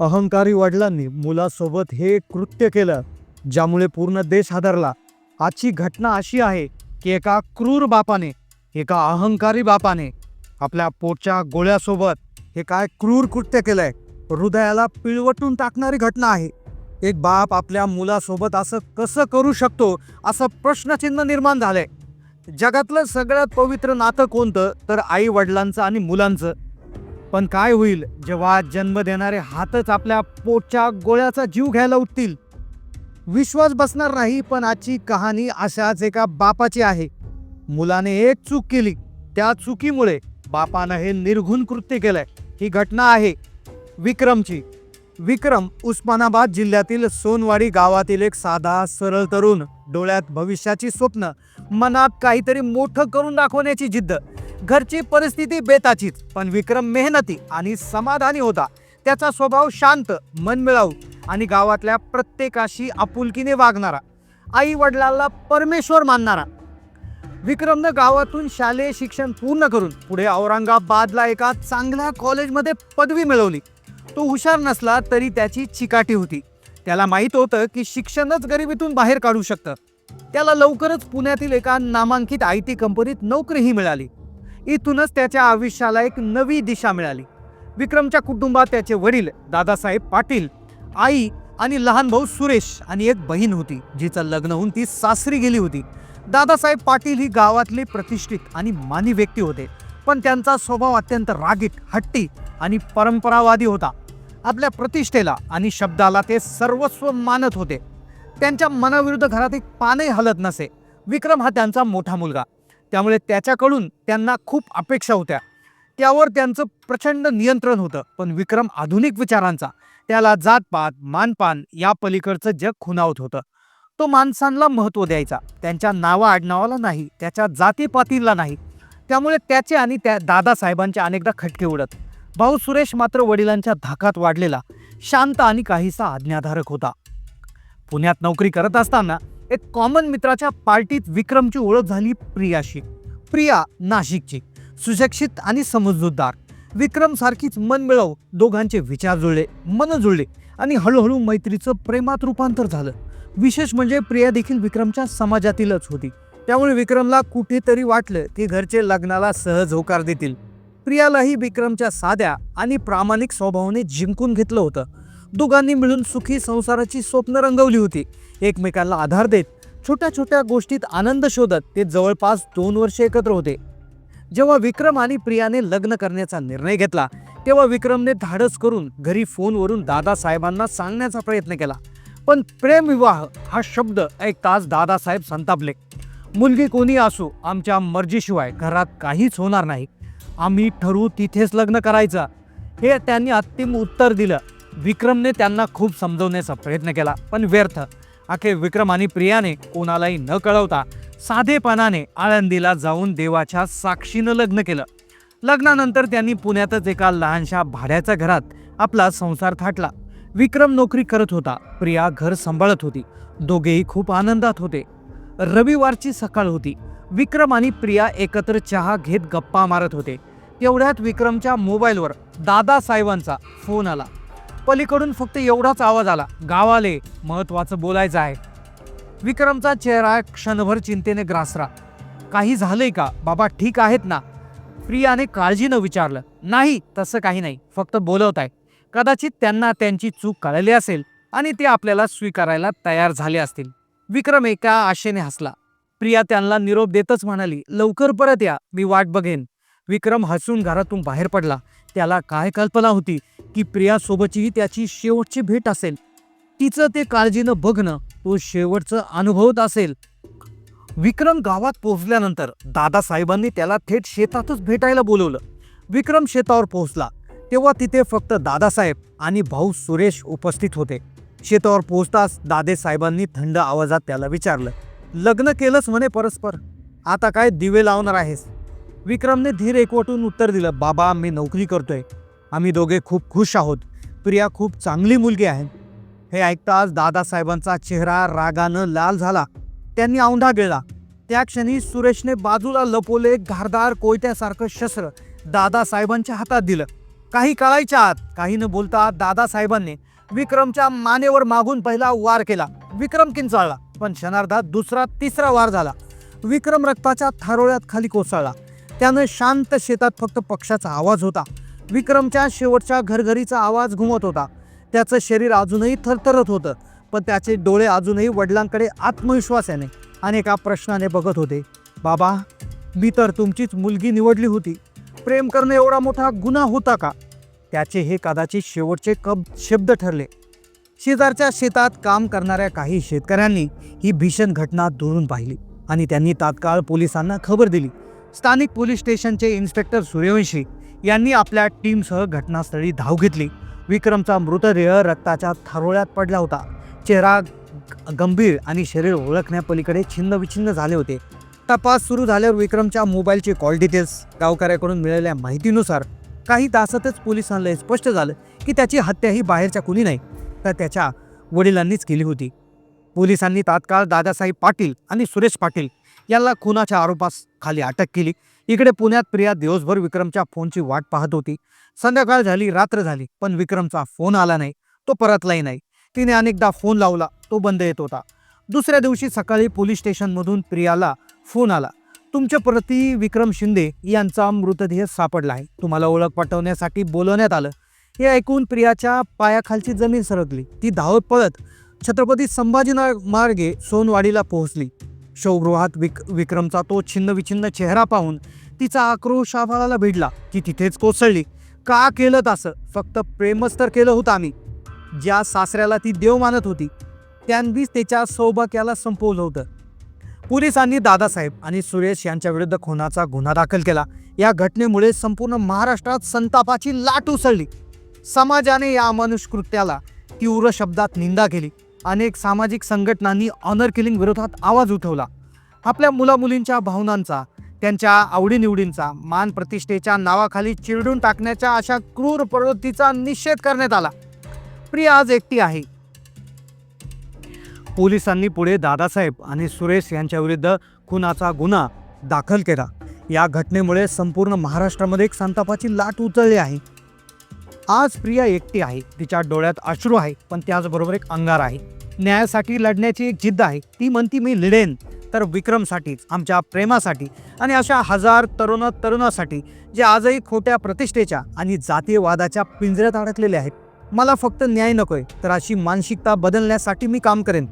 अहंकारी वडिलांनी मुलासोबत हे कृत्य केलं ज्यामुळे पूर्ण देश हादरला. आजची घटना अशी आहे की एका क्रूर बापाने एका अहंकारी बापाने आपल्या पोटच्या गोळ्यासोबत हे काय क्रूर कृत्य केलंय हृदयाला पिळवटून टाकणारी घटना आहे. एक बाप आपल्या मुलासोबत असं कसं करू शकतो असं प्रश्नचिन्ह निर्माण झालंय. जगातलं सगळ्यात पवित्र नातं कोणतं? तर आई वडिलांचं आणि मुलांचं. पण काय होईल जेव्हा जन्म देणारे हातच आपल्या पोटच्या गोळ्याचा जीव घ्यायला उठतील? विश्वास बसणार नाही पण आजची कहाणी अशाच एका बापाची आहे. मुलाने एक चूक केली. त्या चुकीमुळे बापानं हे निर्घुण कृत्य केलंय. ही घटना आहे विक्रमची. विक्रम उस्मानाबाद जिल्ह्यातील सोनवाडी गावातील एक साधा सरळ तरुण डोळ्यात भविष्याची स्वप्न मनात काहीतरी मोठं करून दाखवण्याची जिद्द घरची परिस्थिती बेताचीच पण विक्रम मेहनती आणि समाधानी होता. त्याचा स्वभाव शांत मनमिळाऊ आणि गावातल्या प्रत्येकाशी आपुलकीने वागणारा आई वडिलांना परमेश्वर मानणारा. विक्रमनं गावातून शालेय शिक्षण पूर्ण करून पुढे औरंगाबादला एका चांगल्या कॉलेजमध्ये पदवी मिळवली. तो हुशार नसला तरी त्याची चिकाटी होती. त्याला माहीत होतं की शिक्षणच गरिबीतून बाहेर काढू शकतं. त्याला लवकरच पुण्यातील एका नामांकित आय टी कंपनीत नोकरीही मिळाली. इथूनच त्याच्या आयुष्याला एक नवी दिशा मिळाली. विक्रमच्या कुटुंबात त्याचे वडील दादासाहेब पाटील आई आणि लहान भाऊ सुरेश आणि एक बहीण होती जिचं लग्न होऊन ती सासरी गेली होती. दादासाहेब पाटील ही गावातले प्रतिष्ठित आणि मानी व्यक्ती होते पण त्यांचा स्वभाव अत्यंत रागीट हट्टी आणि परंपरावादी होता. आपल्या प्रतिष्ठेला आणि शब्दाला ते सर्वस्व मानत होते. त्यांच्या मनाविरुद्ध घरात एक पानही हलत नसे. विक्रम हा त्यांचा मोठा मुलगा. त्यामुळे त्याच्याकडून त्यांना खूप अपेक्षा होत्या. त्यावर त्यांचं प्रचंड नियंत्रण होतं. पण विक्रम आधुनिक विचारांचा त्याला जातपात मानपान या पलीकडचं जग खुणावत होतं. तो माणसांना महत्त्व द्यायचा. त्यांच्या नावा आडनावाला नाही त्याच्या जातीपातीला नाही. त्यामुळे त्याचे आणि त्या दादासाहेबांचे अनेकदा खटके उडत. भाऊ सुरेश मात्र वडिलांच्या धाकात वाढलेला शांत आणि काहीसा आज्ञाधारक होता. पुण्यात नोकरी करत असताना एक कॉमन मित्राच्या पार्टीत विक्रमची ओळख झाली प्रियाशी. प्रिया नाशिकची सुशिक्षित आणि समजूतदार. विक्रम सारखीच मन मिळव दोघांचे विचार जुळले मन जुळले आणि हळूहळू मैत्रीचं प्रेमात रूपांतर झालं. विशेष म्हणजे प्रिया देखील विक्रमच्या समाजातीलच होती. त्यामुळे विक्रमला कुठेतरी वाटलं की घरचे लग्नाला सहज होकार देतील. प्रियालाही विक्रमच्या साध्या आणि प्रामाणिक स्वभावाने जिंकून घेतलं होतं. दोघांनी मिळून सुखी संसाराची स्वप्न रंगवली होती. एकमेकांना आधार देत छोट्या छोट्या गोष्टीत आनंद शोधत ते जवळपास दोन वर्ष एकत्र होते. जेव्हा विक्रम आणि प्रियाने लग्न करण्याचा निर्णय घेतला तेव्हा विक्रमने धाडस करून घरी फोनवरून दादासाहेबांना सांगण्याचा प्रयत्न केला. पण प्रेमविवाह हा शब्द ऐकताच दादासाहेब संतापले. मुलगी कोणी असो आमच्या मर्जीशिवाय घरात काहीच होणार नाही. आम्ही ठरवू तिथेच लग्न करायचं. हे त्यांनी अंतिम उत्तर दिलं. विक्रमने त्यांना खूप समजवण्याचा प्रयत्न केला पण व्यर्थ. अखेर विक्रम आणि प्रियाने कोणालाही न कळवता साधेपणाने आळंदीला जाऊन देवाच्या साक्षीनं लग्न केलं. लग्नानंतर त्यांनी पुण्यातच एका लहानशा भाड्याच्या घरात आपला संसार थाटला. विक्रम नोकरी करत होता प्रिया घर सांभाळत होती दोघेही खूप आनंदात होते. रविवारची सकाळ होती. विक्रम आणि प्रिया एकत्र चहा घेत गप्पा मारत होते. तेवढ्यात विक्रमच्या मोबाईलवर दादासाहेबांचा फोन आला. पलीकडून फक्त एवढाच आवाज आला. गावाले महत्वाचं बोलायचं आहे. विक्रमचा चेहरा क्षणभर चिंतेने ग्रासरा काही झालंय का? बाबा ठीक आहेत ना? प्रियाने काळजीनं विचारलं. नाही तसं काही नाही. फक्त बोलवत आहे. कदाचित त्यांना त्यांची चूक कळली असेल आणि ते आपल्याला स्वीकारायला तयार झाले असतील. विक्रम एका आशेने हसला. प्रिया त्यांना निरोप देतच म्हणाली लवकर परत या. मी वाट बघेन. विक्रम हसून घरातून बाहेर पडला. त्याला काय कल्पना होती? की प्रियासोबतची त्याची शेवटची भेट असेल. तिचं ते काळजीनं बघणं तो शेवटचं अनुभवत असेल. विक्रम गावात पोहोचल्यानंतर दादासाहेबांनी त्याला थेट शेतातच भेटायला बोलवलं. विक्रम शेतावर पोहोचला. तेव्हा तिथे फक्त दादासाहेब आणि भाऊ सुरेश उपस्थित होते. शेतावर पोहोचताच दादेसाहेबांनी थंड आवाजात त्याला विचारलं लग्न केलंच म्हणे परस्पर? आता काय दिवे लावणार आहेस? विक्रमने धीर एकवटून उत्तर दिलं बाबा मी नोकरी करतोय. आम्ही दोघे खूप खुश आहोत. प्रिया खूप चांगली मुलगी आहे. हे ऐकताच दादासाहेबांचा चेहरा रागानं लाल झाला. त्यांनी औंढा गिळला. त्या क्षणी सुरेशने बाजूला लपवले घारदार कोयत्यासारखं शस्त्र दादासाहेबांच्या हातात दिलं. काही कळायच्या आत काही न बोलता दादासाहेबांनी विक्रमच्या मानेवर मागून पहिला वार केला. विक्रम किंचाळला पण क्षणार्धात दुसरा तिसरा वार झाला. विक्रम रक्ताच्या थारोळ्यात खाली कोसळला. त्यानं शांत शेतात फक्त पक्षाचा आवाज होता. विक्रमच्या शेवटच्या घरघरीचा आवाज घुमत होता. त्याचं शरीर अजूनही थरथरत होतं पण त्याचे डोळे अजूनही वडिलांकडे आत्मविश्वासाने आणि एका प्रश्नाने बघत होते. बाबा मी तर तुमचीच मुलगी निवडली होती. प्रेम करणं एवढा मोठा गुन्हा होता का? त्याचे हे कदाचित शेवटचे कब शब्द ठरले. शेजारच्या शेतात काम करणाऱ्या काही शेतकऱ्यांनी ही भीषण घटना दुरून पाहिली आणि त्यांनी तात्काळ पोलिसांना खबर दिली. स्थानिक पोलीस स्टेशनचे इन्स्पेक्टर सूर्यवंशी यांनी आपल्या टीमसह घटनास्थळी धाव घेतली. विक्रमचा मृतदेह रक्ताच्या थारोळ्यात पडला होता. चेहरा गंभीर आणि शरीर ओळखण्यापलीकडे छिन्न विछिन्न झाले होते. तपास सुरू झाल्यावर विक्रमच्या मोबाईलचे कॉल डिटेल्स गावकऱ्याकडून मिळालेल्या माहितीनुसार काही तासातच पोलिसांना हे स्पष्ट झालं की त्याची हत्या ही बाहेरच्या कुणी नाही तर त्याच्या वडिलांनीच केली होती. पोलिसांनी तात्काळ दादासाहेब पाटील आणि सुरेश पाटील यांना खुनाच्या आरोपास खाली अटक केली. इकडे पुण्यात प्रिया दिवसभर विक्रमच्या फोनची वाट पाहत होती. संध्याकाळ झाली रात्र झाली पण विक्रमचा फोन आला नाही. तो परतलाही नाही. तिने अनेकदा फोन लावला तो बंद येत होता. दुसऱ्या दिवशी सकाळी पोलीस स्टेशनमधून प्रियाला फोन आला. तुमच्या प्रती विक्रम शिंदे यांचा मृतदेह सापडला आहे. तुम्हाला ओळख पटवण्यासाठी बोलवण्यात आलं. हे ऐकून प्रियाच्या पायाखालची जमीन सरकली. ती धावत पळत छत्रपती संभाजीनगर मार्गे सोनवाडीला पोहोचली. शवगृहात विक विक्रमचा तो छिन्न विछिन्न चेहरा पाहून तिचा आक्रोश आभाळाला भिडला ती तिथेच कोसळली. का केलं तसं? फक्त प्रेमच तर केलं होतं आम्ही. ज्या सासऱ्याला ती देव मानत होती त्यांनीच त्याच्या सौभाग्याला संपवलं होतं. पोलिसांनी दादासाहेब आणि सुरेश यांच्या विरुद्ध खुनाचा गुन्हा दाखल केला. या घटनेमुळे संपूर्ण महाराष्ट्रात संतापाची लाट उसळली. समाजाने या अमानुष कृत्याला तीव्र शब्दात निंदा केली. अनेक सामाजिक संघटनांनी ऑनर किलिंग विरोधात आवाज उठवला. आपल्या मुलामुलींच्या भावनांचा त्यांच्या आवडीनिवडींचा मान प्रतिष्ठेच्या नावाखाली चिरडून टाकण्याच्या अशा क्रूर प्रवृत्तीचा निषेध करण्यात आला. प्रिया आज एकटी आहे. पोलिसांनी पुढे दादासाहेब आणि सुरेश यांच्या विरुद्ध खुनाचा गुन्हा दाखल केला. या घटनेमुळे संपूर्ण महाराष्ट्रामध्ये एक संतापाची लाट उचलली आहे. आज प्रिया एकटी आहे. तिच्या डोळ्यात अश्रू आहे पण त्याचबरोबर एक अंगार आहे. न्यायासाठी लढण्याची एक जिद्द आहे. ती म्हणती मी लिडेन. तर विक्रमसाठीच आमच्या प्रेमासाठी आणि अशा हजार तरुण तरुणासाठी जे आजही खोट्या प्रतिष्ठेच्या आणि जातीयवादाच्या पिंजऱ्यात अडकलेले आहेत. मला फक्त न्याय नकोय तर अशी मानसिकता बदलण्यासाठी मी काम करेन.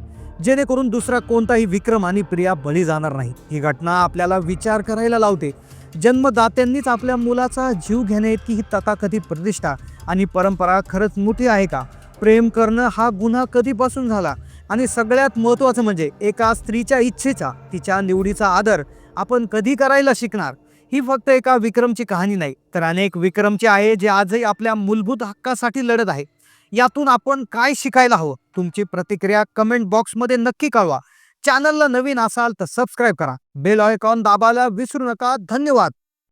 जेणेकरून दुसरा कोणताही विक्रम आणि प्रिया बळी जाणार नाही. ही घटना आपल्याला विचार करायला लावते. जन्मदात्यांनीच आपल्या मुलाचा जीव घेण्याइतकी ही तथाकथित प्रतिष्ठा आणि परंपरा खरंच मोठी आहे का? प्रेम करणं हा गुन्हा कधीपासून झाला? आणि सगळ्यात महत्त्वाचं म्हणजे एका स्त्रीच्या इच्छेचा तिच्या निवडीचा आदर आपण कधी करायला शिकणार? ही फक्त एका विक्रमची कहाणी नाही तर अनेक विक्रमचे आहे जे आजही आपल्या मूलभूत हक्कासाठी लढत आहे. यातून आपण काय शिकायला हवं? तुमची प्रतिक्रिया कमेंट बॉक्समध्ये नक्की कळवा. चॅनलला नवीन असाल तर सबस्क्राईब करा. बेल आयकॉन दाबायला विसरू नका. धन्यवाद.